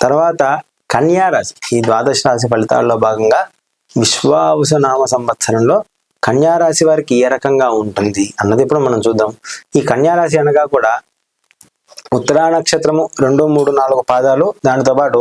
తర్వాత కన్యారాశి ఈ ద్వాదశ రాశి ఫలితాల్లో భాగంగా విశ్వావస నామ సంవత్సరంలో కన్యారాశి వారికి ఏ రకంగా ఉంటుంది అన్నది ఇప్పుడు మనం చూద్దాం. ఈ కన్యారాశి అనగా కూడా ఉత్తరా నక్షత్రము రెండు మూడు నాలుగు పాదాలు. దానితో పాటు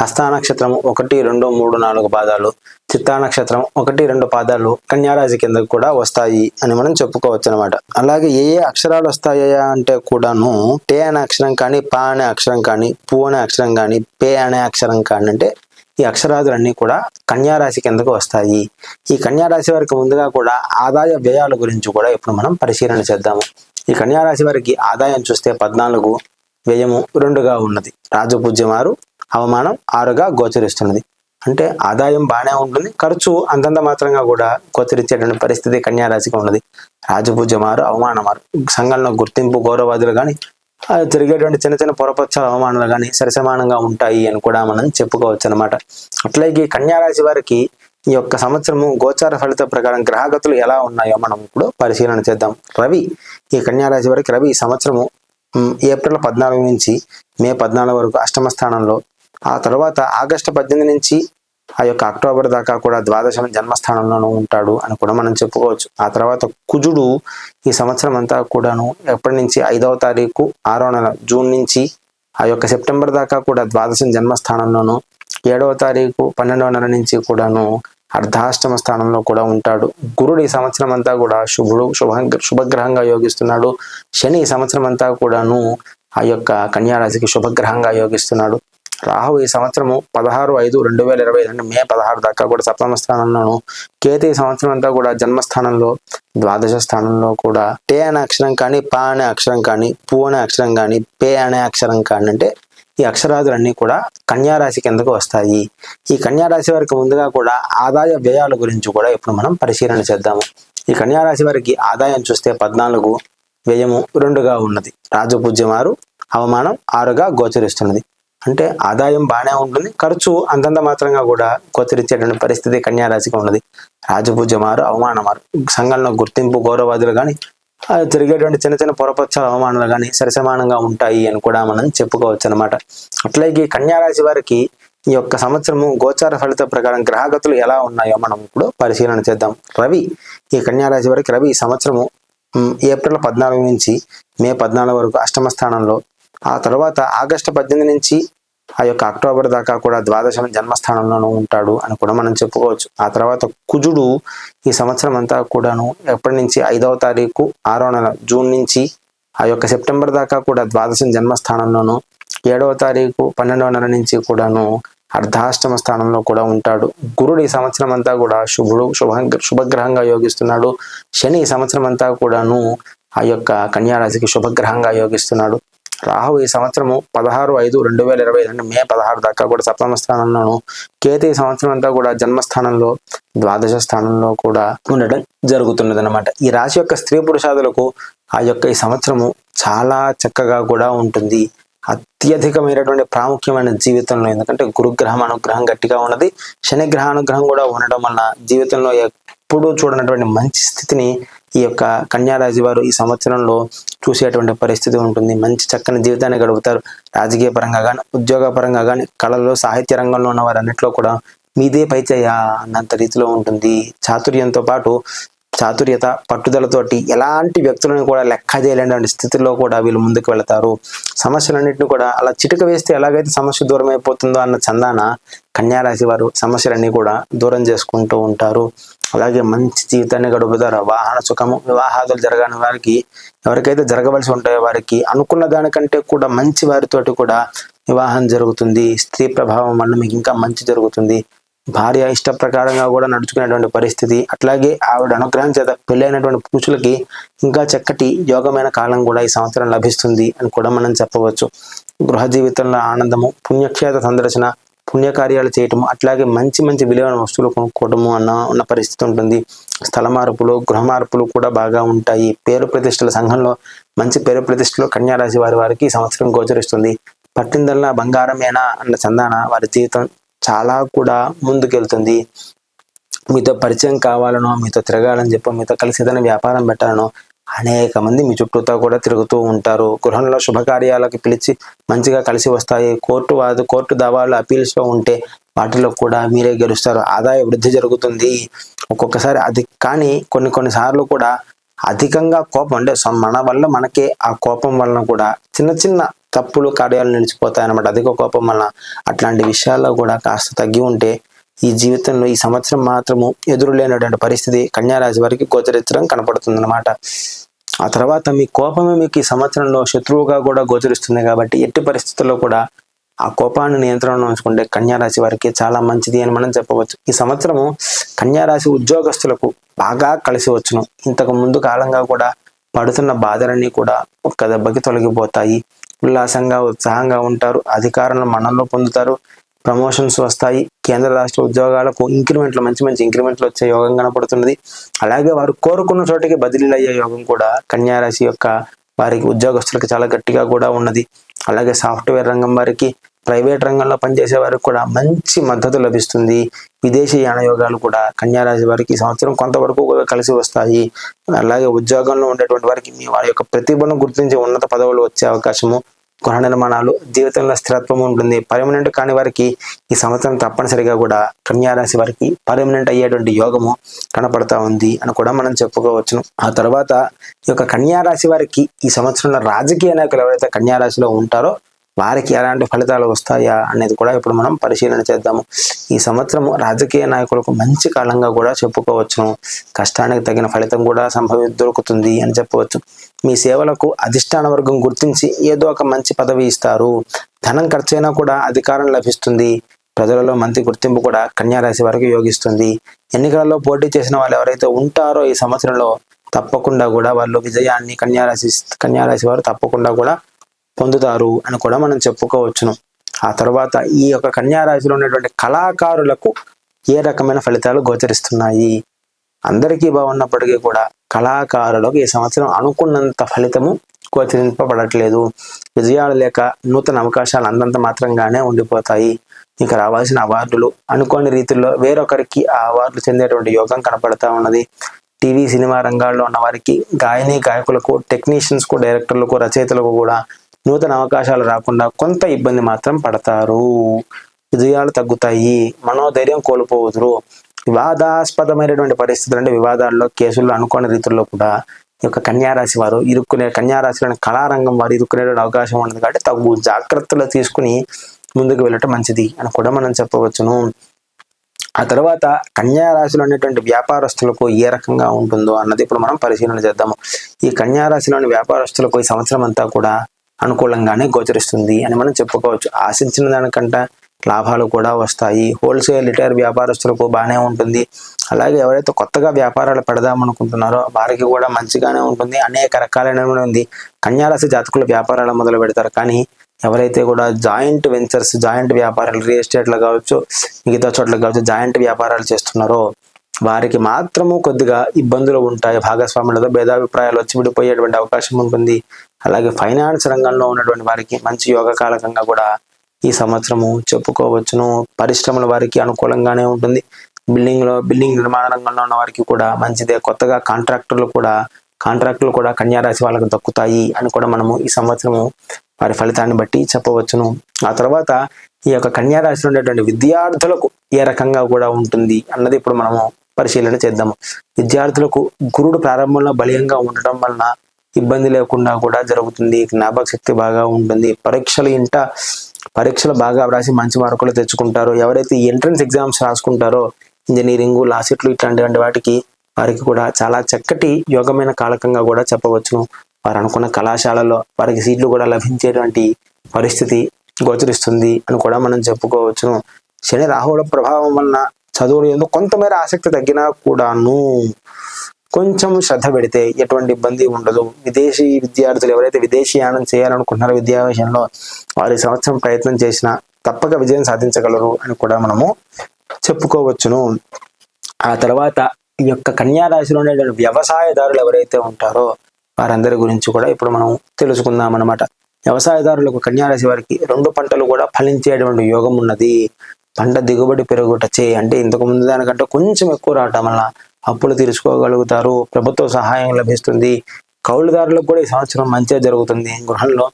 హస్తా నక్షత్రము ఒకటి రెండు మూడు నాలుగు పాదాలు. చిత్తా నక్షత్రం ఒకటి రెండు పాదాలు కన్యారాశి కిందకు కూడా వస్తాయి అని మనం చెప్పుకోవచ్చు అనమాట అలాగే ఏ ఏ అక్షరాలు వస్తాయా అంటే కూడాను టే అనే అక్షరం కానీ పా అనే అక్షరం కానీ పూ అనే అక్షరం కానీ పే అనే అక్షరం కానీ అంటే ఈ అక్షరాదులన్నీ కూడా కన్యారాశి కిందకు వస్తాయి. ఈ కన్యారాశి వారికి ముందుగా కూడా ఆదాయ వ్యయాల గురించి కూడా ఇప్పుడు మనం పరిశీలన చేద్దాము. ఈ కన్యారాశి వారికి ఆదాయం చూస్తే పద్నాలుగు వ్యయము రెండుగా ఉన్నది. రాజపూజ్యం ఆరు అవమానం ఆరుగా గోచరిస్తున్నది. అంటే ఆదాయం బాగానే ఉంటుంది ఖర్చు అంతంత మాత్రంగా కూడా గోచరించేటువంటి పరిస్థితి కన్యారాశికి ఉన్నది. రాజపూజ్యం ఆరు అవమానం ఆరు. సంఘంలో గుర్తింపు గౌరవాదులు కానీ జరిగేటువంటి చిన్న చిన్న పొరపక్షాల అవమానాలు కానీ సరిసమానంగా ఉంటాయి అని కూడా మనం చెప్పుకోవచ్చు అనమాట అట్లాగే కన్యారాశి వారికి ఈ యొక్క సంవత్సరము గోచార ఫలిత ప్రకారం గ్రహగతులు ఎలా ఉన్నాయో మనం ఇప్పుడు పరిశీలన చేద్దాం. రవి ఈ కన్యారాశి వారికి రవి సంవత్సరము ఏప్రిల్ పద్నాలుగు నుంచి మే పద్నాలుగు వరకు అష్టమ స్థానంలో ఆ తర్వాత ఆగస్టు పద్దెనిమిది నుంచి ఆ యొక్క అక్టోబర్ దాకా కూడా ద్వాదశం జన్మస్థానంలోనూ ఉంటాడు అని కూడా మనం చెప్పుకోవచ్చు. ఆ తర్వాత కుజుడు ఈ సంవత్సరం అంతా కూడాను ఎప్పటి నుంచి ఐదవ తారీఖు ఆరో నెల జూన్ నుంచి ఆ యొక్క సెప్టెంబర్ దాకా కూడా ద్వాదశం జన్మస్థానంలోను ఏడవ తారీఖు పన్నెండవ నెల నుంచి కూడాను అర్ధాష్టమ స్థానంలో కూడా ఉంటాడు. గురుడు ఈ సంవత్సరం అంతా కూడా శుభుడు శుభ శుభగ్రహంగా యోగిస్తున్నాడు. శని ఈ సంవత్సరం అంతా కూడాను ఆ యొక్క కన్యారాశికి శుభగ్రహంగా యోగిస్తున్నాడు. రాహు ఈ సంవత్సరము పదహారు ఐదు రెండు వేల ఇరవై రెండు మే పదహారు దాకా కూడా సప్తమ స్థానంలోను కేతు ఈ సంవత్సరం అంతా కూడా జన్మస్థానంలో ద్వాదశ స్థానంలో కూడా టే అనే అక్షరం కానీ పా అనే అక్షరం కానీ పూ అనే అక్షరం కానీ పే అనే అక్షరం కానీ అంటే ఈ అక్షరాదులన్నీ కూడా కన్యారాశి కిందకు వస్తాయి. ఈ కన్యారాశి వారికి ముందుగా కూడా ఆదాయ వ్యయాల గురించి కూడా ఇప్పుడు మనం పరిశీలన చేద్దాము. ఈ కన్యారాశి వారికి ఆదాయం చూస్తే పద్నాలుగు వ్యయము రెండుగా ఉన్నది. రాజపూజ్యం ఆరు అవమానం ఆరుగా గోచరిస్తున్నది. అంటే ఆదాయం బాగానే ఉంటుంది ఖర్చు అంతంత మాత్రంగా కూడా గోచరించేటువంటి పరిస్థితి కన్యారాశికి ఉన్నది. రాజపూజ్యం ఆరు అవమానం ఆరు. సంఘంలో గుర్తింపు గౌరవాదులు కానీ జరిగేటువంటి చిన్న చిన్న పొరపచ్చ అవమానాలు కానీ సరిసమానంగా ఉంటాయి అని కూడా మనం చెప్పుకోవచ్చు అనమాట అట్లాగే కన్యారాశి వారికి ఈ యొక్క సంవత్సరము గోచార ఫలిత ప్రకారం గ్రహగతులు ఎలా ఉన్నాయో మనం ఇప్పుడు పరిశీలన చేద్దాం. రవి ఈ కన్యారాశి వారికి రవి ఈ సంవత్సరము ఏప్రిల్ పద్నాలుగు నుంచి మే పద్నాలుగు వరకు అష్టమ స్థానంలో ఆ తర్వాత ఆగస్టు పద్దెనిమిది నుంచి ఆ యొక్క అక్టోబర్ దాకా కూడా ద్వాదశం జన్మస్థానంలోనూ ఉంటాడు అని కూడా మనం చెప్పుకోవచ్చు. ఆ తర్వాత కుజుడు ఈ సంవత్సరం అంతా కూడాను ఎప్పటి నుంచి ఐదవ తారీఖు ఆరో నెల జూన్ నుంచి ఆ యొక్క సెప్టెంబర్ దాకా కూడా ద్వాదశం జన్మస్థానంలోను ఏడవ తారీఖు పన్నెండవ నెల నుంచి కూడాను అర్ధాష్టమ స్థానంలో కూడా ఉంటాడు. గురుడు ఈ సంవత్సరం అంతా కూడా శుభుడు శుభ శుభగ్రహంగా యోగిస్తున్నాడు. శని ఈ సంవత్సరం అంతా కూడాను ఆ యొక్క కన్యారాశికి శుభగ్రహంగా యోగిస్తున్నాడు. రాహు ఈ సంవత్సరము పదహారు ఐదు రెండు వేల ఇరవై రెండు మే పదహారు దాకా కూడా సప్తమ స్థానంలోను కేతు ఈ సంవత్సరం అంతా కూడా జన్మస్థానంలో ద్వాదశ స్థానంలో కూడా ఉండడం జరుగుతున్నది అనమాట ఈ రాశి యొక్క స్త్రీ పురుషాదులకు ఆ యొక్క ఈ సంవత్సరము చాలా చక్కగా కూడా ఉంటుంది. అత్యధికమైనటువంటి ప్రాముఖ్యమైన జీవితంలో ఎందుకంటే గురుగ్రహం అనుగ్రహం గట్టిగా ఉన్నది. శని గ్రహ అనుగ్రహం కూడా ఉండడం వల్ల జీవితంలో ఎప్పుడూ చూడనటువంటి మంచి స్థితిని ఈ యొక్క కన్యారాశి వారు ఈ సంవత్సరంలో చూసేటువంటి పరిస్థితి ఉంటుంది. మంచి చక్కని జీవితాన్ని గడుపుతారు. రాజకీయ పరంగా కానీ ఉద్యోగ పరంగా కానీ కళలో సాహిత్య రంగంలో ఉన్న వారన్నిట్లో కూడా మీదే పైచేయ అన్నంత రీతిలో ఉంటుంది. చాతుర్యంతో పాటు చాతుర్యత పట్టుదలతోటి ఎలాంటి వ్యక్తులను కూడా లెక్క చేయలేని స్థితిలో కూడా వీళ్ళు ముందుకు వెళతారు. సమస్యలన్నింటినీ కూడా అలా చిటిక వేస్తే ఎలాగైతే సమస్య దూరం అయిపోతుందో అన్న చందాన కన్యారాశి వారు సమస్యలన్నీ కూడా దూరం చేసుకుంటూ ఉంటారు. అలాగే మంచి జీవితాన్ని గడుపుతారు. వాహన సుఖము వివాహాదులు జరగని వారికి ఎవరికైతే జరగవలసి ఉంటాయో వారికి అనుకున్న దానికంటే కూడా మంచి వారితోటి కూడా వివాహం జరుగుతుంది. స్త్రీ ప్రభావం వల్ల మీకు ఇంకా మంచి జరుగుతుంది. భార్య ఇష్ట ప్రకారంగా కూడా నడుచుకునేటువంటి పరిస్థితి అట్లాగే ఆవిడ అనుగ్రహం చేత పెళ్ళైనటువంటి పురుషులకి ఇంకా చక్కటి యోగమైన కాలం కూడా ఈ సంవత్సరం లభిస్తుంది అని కూడా మనం చెప్పవచ్చు. గృహ జీవితంలో ఆనందము పుణ్యక్షేత్ర సందర్శన పుణ్యకార్యాలు చేయటం అట్లాగే మంచి మంచి విలువైన వస్తువులు కొనుక్కోవటము అన్న ఉన్న పరిస్థితి ఉంటుంది. స్థల మార్పులు గృహ మార్పులు కూడా బాగా ఉంటాయి. పేరు ప్రతిష్టల సంఘంలో మంచి పేరు ప్రతిష్టలు కన్యారాశి వారి వారికి సంవత్సరం గోచరిస్తుంది. పట్టిందల్లా బంగారమేనా అన్న చందాన వారి జీవితం చాలా కూడా ముందుకెళ్తుంది. మీతో పరిచయం కావాలనో మీతో తిరగాలని చెప్పో మీతో కలిసి ఏదైనా వ్యాపారం పెట్టాలనో అనేక మంది మీ చుట్టూతో కూడా తిరుగుతూ ఉంటారు. గృహంలో శుభకార్యాలకు పిలిచి మంచిగా కలిసి వస్తాయి. కోర్టు వాదు కోర్టు దావాలు అపీల్స్లో ఉంటే వాటిలో కూడా మీరే గెలుస్తారు. ఆదాయ వృద్ధి జరుగుతుంది. ఒక్కొక్కసారి అది కానీ కొన్ని కొన్ని సార్లు కూడా అధికంగా కోపం అంటే సో మన వల్ల మనకే ఆ కోపం వలన కూడా చిన్న చిన్న తప్పులు కార్యాలు నిలిచిపోతాయి అన్నమాట అధిక కోపం వలన అట్లాంటి విషయాల్లో కూడా కాస్త తగ్గి ఉంటే ఈ జీవితంలో ఈ సంవత్సరం మాత్రము ఎదురు లేనటువంటి పరిస్థితి కన్యారాశి వారికి గోచరించడం కనపడుతుంది అనమాట ఆ తర్వాత మీ కోపమే మీకు ఈ సంవత్సరంలో శత్రువుగా కూడా గోచరిస్తుంది కాబట్టి ఎట్టి పరిస్థితుల్లో కూడా ఆ కోపాన్ని నియంత్రణలో ఉంచుకుంటే కన్యారాశి వారికి చాలా మంచిది అని మనం చెప్పవచ్చు. ఈ సంవత్సరము కన్యారాశి ఉద్యోగస్తులకు బాగా కలిసి వచ్చును. ఇంతకు ముందు కాలంగా కూడా పడుతున్న బాధలన్నీ కూడా ఒక్క దెబ్బకి తొలగిపోతాయి. ఉల్లాసంగా ఉత్సాహంగా ఉంటారు. అధికారులను మనంలో పొందుతారు. ప్రమోషన్స్ వస్తాయి. కేంద్ర రాష్ట్ర ఉద్యోగాలకు ఇంక్రిమెంట్లు మంచి మంచి ఇంక్రిమెంట్లు వచ్చే యోగం కనపడుతున్నది. అలాగే వారు కోరుకున్న చోటికి బదిలీలు అయ్యే యోగం కూడా కన్యారాశి యొక్క వారికి ఉద్యోగస్తులకు చాలా గట్టిగా కూడా ఉన్నది. అలాగే సాఫ్ట్వేర్ రంగం వారికి ప్రైవేట్ రంగంలో పనిచేసే వారికి కూడా మంచి మద్దతు లభిస్తుంది. విదేశీ యానయోగాలు కూడా కన్యారాశి వారికి సంవత్సరం కొంతవరకు కలిసి వస్తాయి. అలాగే ఉద్యోగంలో ఉండేటువంటి వారికి మీ వారి యొక్క ప్రతిభను గుర్తించి ఉన్నత పదవులు వచ్చే అవకాశము గృహ నిర్మాణాలు జీవితంలో స్థిరత్వం ఉంటుంది. పర్మనెంట్ కాని వారికి ఈ సంవత్సరం తప్పనిసరిగా కూడా కన్యారాశి వారికి పర్మనెంట్ అయ్యేటువంటి యోగము కనపడతా ఉంది అని కూడా మనం చెప్పుకోవచ్చును ఆ తర్వాత ఈ యొక్క కన్యారాశి వారికి ఈ సంవత్సరంలో రాజకీయ నాయకులు ఎవరైతే కన్యారాశిలో ఉంటారో వారికి ఎలాంటి ఫలితాలు వస్తాయా అనేది కూడా ఇప్పుడు మనం పరిశీలన చేద్దాము. ఈ సంవత్సరం రాజకీయ నాయకులకు మంచి కాలంగా కూడా చెప్పుకోవచ్చును కష్టానికి తగిన ఫలితం కూడా సంభవి దొరుకుతుంది అని చెప్పవచ్చు. మీ సేవలకు అధిష్టాన వర్గం గుర్తించి ఏదో ఒక మంచి పదవి ఇస్తారు. ధనం ఖర్చైనా కూడా అధికారం లభిస్తుంది. ప్రజలలో మంచి గుర్తింపు కూడా కన్యారాశి వారికి యోగిస్తుంది. ఎన్నికలలో పోటీ చేసిన వాళ్ళు ఎవరైతే ఉంటారో ఈ సంవత్సరంలో తప్పకుండా కూడా వాళ్ళు విజయాన్ని కన్యారాశి కన్యారాశి వారు తప్పకుండా కూడా పొందుతారు అని కూడా మనం చెప్పుకోవచ్చును. ఆ తర్వాత ఈ యొక్క కన్యారాశిలో ఉన్నటువంటి కళాకారులకు ఏ రకమైన ఫలితాలు గోచరిస్తున్నాయి? అందరికీ బాగున్నప్పటికీ కూడా కళాకారులకు ఈ సంవత్సరం అనుకున్నంత ఫలితము గోచరింపబడట్లేదు. విజయాలు లేక నూతన అవకాశాలు అంతంత మాత్రంగానే ఉండిపోతాయి. ఇంకా రావాల్సిన అవార్డులు అనుకోని రీతిలో వేరొకరికి ఆ అవార్డులు చెందేటువంటి యోగం కనపడతా ఉన్నది. టీవీ సినిమా రంగాల్లో ఉన్న వారికి గాయని గాయకులకు టెక్నీషియన్స్కు డైరెక్టర్లకు రచయితలకు కూడా నూతన అవకాశాలు రాకుండా కొంత ఇబ్బంది మాత్రం పడతారు. విజయాలు తగ్గుతాయి. మనోధైర్యం కోల్పోవదురు వివాదాస్పదమైనటువంటి పరిస్థితులు అంటే వివాదాల్లో కేసుల్లో అనుకోని రీతుల్లో కూడా ఈ యొక్క కన్యారాశి వారు ఇరుక్కునే కన్యారాశిలోని కళారంగం వారు ఇరుక్కునేటువంటి అవకాశం ఉండదు కాబట్టి తగు జాగ్రత్తలు తీసుకుని ముందుకు వెళ్ళటం మంచిది అని కూడా మనం చెప్పవచ్చును. ఆ తర్వాత కన్యారాశిలో ఉన్నటువంటి వ్యాపారస్తులకు ఏ రకంగా ఉంటుందో అన్నది ఇప్పుడు మనం పరిశీలన చేద్దాము. ఈ కన్యారాశిలోని వ్యాపారస్తులకు ఈ సంవత్సరం అంతా కూడా అనుకూలంగానే గోచరిస్తుంది అని మనం చెప్పుకోవచ్చు. ఆశించిన దానికంట లాభాలు కూడా వస్తాయి. హోల్సేల్ రిటైర్ వ్యాపారస్తులకు బాగానే ఉంటుంది. అలాగే ఎవరైతే కొత్తగా వ్యాపారాలు పెడదాం అనుకుంటున్నారో వారికి కూడా మంచిగానే ఉంటుంది. అనేక రకాలైన ఉంది. కన్యారాశి జాతకులు వ్యాపారాలు మొదలు పెడతారు. కానీ ఎవరైతే కూడా జాయింట్ వెంచర్స్ జాయింట్ వ్యాపారాలు రియల్ ఎస్టేట్లో కావచ్చు మిగతా చోట్ల కావచ్చు జాయింట్ వ్యాపారాలు చేస్తున్నారో వారికి మాత్రము కొద్దిగా ఇబ్బందులు ఉంటాయి. భాగస్వాములతో భేదాభిప్రాయాలు వచ్చి విడిపోయేటువంటి అవకాశం ఉంటుంది. అలాగే ఫైనాన్స్ రంగంలో ఉన్నటువంటి వారికి మంచి యోగకాలకంగా కూడా ఈ సంవత్సరము చెప్పుకోవచ్చును. పరిశ్రమల వారికి అనుకూలంగానే ఉంటుంది. బిల్డింగ్లో బిల్డింగ్ నిర్మాణ రంగంలో ఉన్న వారికి కూడా మంచిదే. కొత్తగా కాంట్రాక్టర్లు కూడా కాంట్రాక్టులు కూడా కన్యారాశి వాళ్ళకు దక్కుతాయి అని కూడా మనము ఈ సంవత్సరము వారి ఫలితాన్ని బట్టి చెప్పవచ్చును. ఆ తర్వాత ఈ యొక్క కన్యారాశిలో ఉండేటువంటి విద్యార్థులకు ఏ రకంగా కూడా ఉంటుంది అన్నది ఇప్పుడు మనము పరిశీలన చేద్దాము విద్యార్థులకు గురుడు ప్రారంభంలో బలీయంగా ఉండటం వలన ఇబ్బంది లేకుండా కూడా జరుగుతుంది. జ్ఞాపక శక్తి బాగా ఉంటుంది. పరీక్షలు ఇంట పరీక్షలు బాగా వ్రాసి మంచి మార్కులు తెచ్చుకుంటారో. ఎవరైతే ఎంట్రన్స్ ఎగ్జామ్స్ రాసుకుంటారో ఇంజనీరింగ్ లాసెట్లు ఇట్లాంటి వాటికి వారికి కూడా చాలా చక్కటి యోగమైన కాలకంగా కూడా చెప్పవచ్చును. వారు అనుకున్న కళాశాలలో వారికి సీట్లు కూడా లభించేటువంటి పరిస్థితి గోచరిస్తుంది అని కూడా మనం చెప్పుకోవచ్చును. శని రాహువుల ప్రభావం వలన చదువులు ఎందుకు కొంతమేర ఆసక్తి తగ్గినా కూడాను కొంచెం శ్రద్ధ పెడితే ఎటువంటి ఇబ్బంది ఉండదు. విదేశీ విద్యార్థులు ఎవరైతే విదేశీయానం చేయాలనుకుంటున్నారో విద్యా విషయంలో వారి సంవత్సరం ప్రయత్నం చేసినా తప్పక విజయం సాధించగలరు అని కూడా మనము చెప్పుకోవచ్చును. ఆ తర్వాత ఈ యొక్క కన్యారాశిలో ఉండేటువంటి వ్యవసాయదారులు ఎవరైతే ఉంటారో వారందరి గురించి కూడా ఇప్పుడు మనం తెలుసుకుందాం అన్నమాట వ్యవసాయదారులకు కన్యారాశి వారికి రెండు పంటలు కూడా ఫలించేటువంటి యోగం ఉన్నది. పంట దిగుబడి పెరుగుట చేయి అంటే ఇంతకు ముందు దానికంటే కొంచెం ఎక్కువ రావటం వల్ల అప్పులు తీర్చుకోగలుగుతారు. ప్రభుత్వ సహాయం లభిస్తుంది. కౌలుదారులకు కూడా ఈ సంవత్సరం మంచిగా జరుగుతుంది. గృహంలో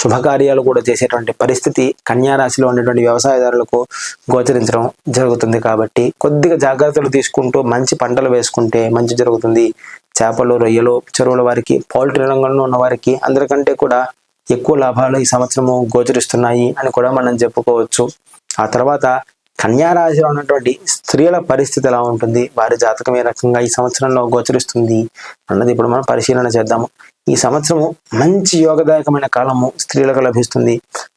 శుభకార్యాలు కూడా చేసేటువంటి పరిస్థితి కన్యారాశిలో ఉండేటువంటి వ్యవసాయదారులకు గోచరించడం జరుగుతుంది కాబట్టి కొద్దిగా జాగ్రత్తలు తీసుకుంటూ మంచి పంటలు వేసుకుంటే మంచి జరుగుతుంది. చేపలు రొయ్యలు చెరువుల వారికి పౌల్ట్రీ రంగంలో ఉన్న వారికి అందరికంటే కూడా ఎక్కువ లాభాలు ఈ సంవత్సరము గోచరిస్తున్నాయి అని కూడా మనం చెప్పుకోవచ్చు. ఆ తర్వాత కన్యారాశిలో ఉన్నటువంటి స్త్రీల పరిస్థితి ఎలా ఉంటుంది? వారి జాతకం ఏ రకంగా ఈ సంవత్సరంలో గోచరిస్తుంది? అన్నది ఇప్పుడు మనం పరిశీలన చేద్దాము. ఈ సంవత్సరము మంచి యోగదాయకమైన కాలము స్త్రీలకు లభిస్తుంది.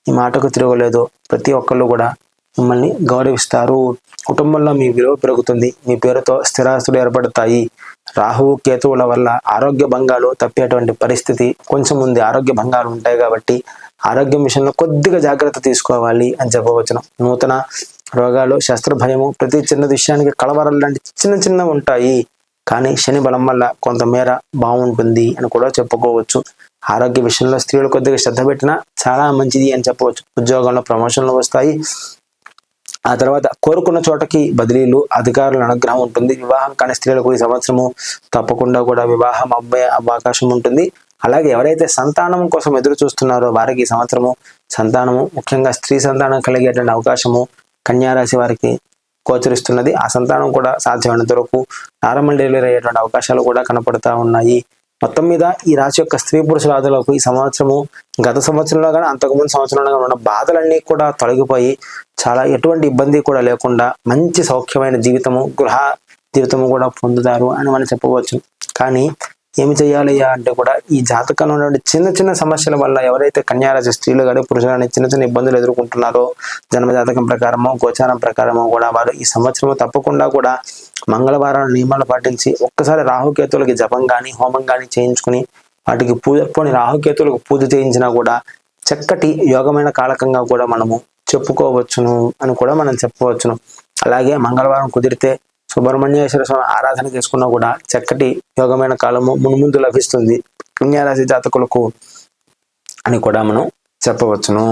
ఈ మాటకు తిరగలేదు. ప్రతి ఒక్కళ్ళు కూడా మిమ్మల్ని గౌరవిస్తారు. కుటుంబంలో మీ విలువ పెరుగుతుంది. మీ పేరుతో స్థిరాస్తులు ఏర్పడతాయి. రాహువు కేతువుల వల్ల ఆరోగ్య భంగాలు తప్పేటువంటి పరిస్థితి కొంచెం ఉంది ఆరోగ్య భంగాలు ఉంటాయి కాబట్టి ఆరోగ్యం విషయంలో కొద్దిగా జాగ్రత్త తీసుకోవాలి అని చెప్పవచ్చును. నూతన రోగాలు శస్త్ర భయము ప్రతి చిన్న విషయానికి కలవరాలు లాంటి చిన్న చిన్న ఉంటాయి. కానీ శని బలం వల్ల కొంతమేర బాగుంటుంది అని కూడా చెప్పుకోవచ్చు. ఆరోగ్య విషయంలో స్త్రీలు కొద్దిగా శ్రద్ధ పెట్టినా చాలా మంచిది అని చెప్పవచ్చు. ఉద్యోగంలో ప్రమోషన్లు వస్తాయి. ఆ తర్వాత కోరుకున్న చోటకి బదిలీలు అధికారుల అనుగ్రహం ఉంటుంది. వివాహం కాని స్త్రీలకు ఈ సంవత్సరము తప్పకుండా కూడా వివాహం అబ్బాయి అవకాశం ఉంటుంది. అలాగే ఎవరైతే సంతానం కోసం ఎదురు చూస్తున్నారో వారికి ఈ సంవత్సరము సంతానము ముఖ్యంగా స్త్రీ సంతానం కలిగేటువంటి అవకాశము కన్యారాశి వారికి గోచరిస్తున్నది. ఆ సంతానం కూడా సాధ్యమైనంత వరకు నార్మల్ డెలివరీ అయ్యేటువంటి అవకాశాలు కూడా కనపడతా ఉన్నాయి. మొత్తం మీద ఈ రాశి యొక్క స్త్రీ పురుషుల రాజులకు ఈ సంవత్సరము గత సంవత్సరంలో కానీ అంతకుముందు సంవత్సరంలో కానీ ఉన్న బాధలన్నీ కూడా తొలగిపోయి చాలా ఎటువంటి ఇబ్బంది కూడా లేకుండా మంచి సౌఖ్యమైన జీవితము గృహ జీవితము కూడా పొందుతారు అని మనం చెప్పవచ్చు. కానీ ఏమి చేయాలయ్యా అంటే కూడా ఈ జాతకంలో ఉన్నటువంటి చిన్న చిన్న సమస్యల వల్ల ఎవరైతే కన్యారాశి స్త్రీలు కానీ పురుషులు కానీ చిన్న చిన్న ఇబ్బందులు ఎదుర్కొంటున్నారో జన్మ జాతకం గోచారం ప్రకారము కూడా వారు ఈ సంవత్సరం తప్పకుండా కూడా మంగళవారం నియమాలు పాటించి ఒక్కసారి రాహుకేతులకి జపం కానీ హోమం కానీ చేయించుకుని వాటికి పూజ పోని రాహుకేతులకు పూజ చేయించినా కూడా చక్కటి యోగమైన కాలకంగా కూడా మనము చెప్పుకోవచ్చును అని కూడా మనం చెప్పవచ్చును. అలాగే మంగళవారం కుదిరితే సుబ్రహ్మణ్యేశ్వర స్వామి ఆరాధన చేసుకున్నా కూడా చక్కటి యోగమైన కాలము మున్ముందు లభిస్తుంది. పుణ్యరాశి జాతకులకు అని కూడా మనం చెప్పవచ్చును.